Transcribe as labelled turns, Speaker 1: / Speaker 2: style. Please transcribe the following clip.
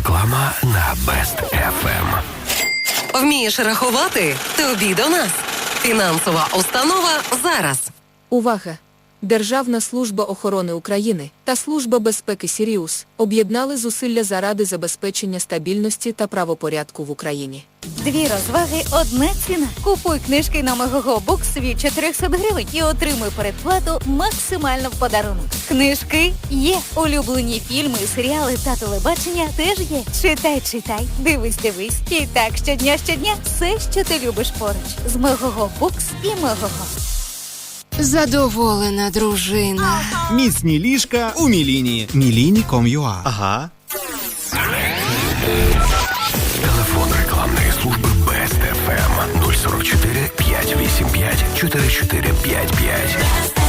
Speaker 1: Реклама на Best FM. Вмієш рахувати? Тобі до нас. Фінансова установа зараз.
Speaker 2: Увага! Державна служба охорони України та Служба безпеки Сіріус об'єднали зусилля заради забезпечення стабільності та правопорядку в Україні.
Speaker 3: Дві розваги, одна ціна. Купуй книжки на Букс від 400 гривень і отримуй передплату максимально в подарунок. Книжки є. Улюблені фільми, серіали та телебачення теж є. Читай, читай, дивись, дивись. І так щодня щодня все, що ти любиш поруч. З Букс і Мегого.
Speaker 4: Задоволена дружина.
Speaker 5: Міцні ліжка у Міліні. Міліні.com.ua
Speaker 6: Ага.
Speaker 7: Телефон рекламної служби Best FM 044 585 4455.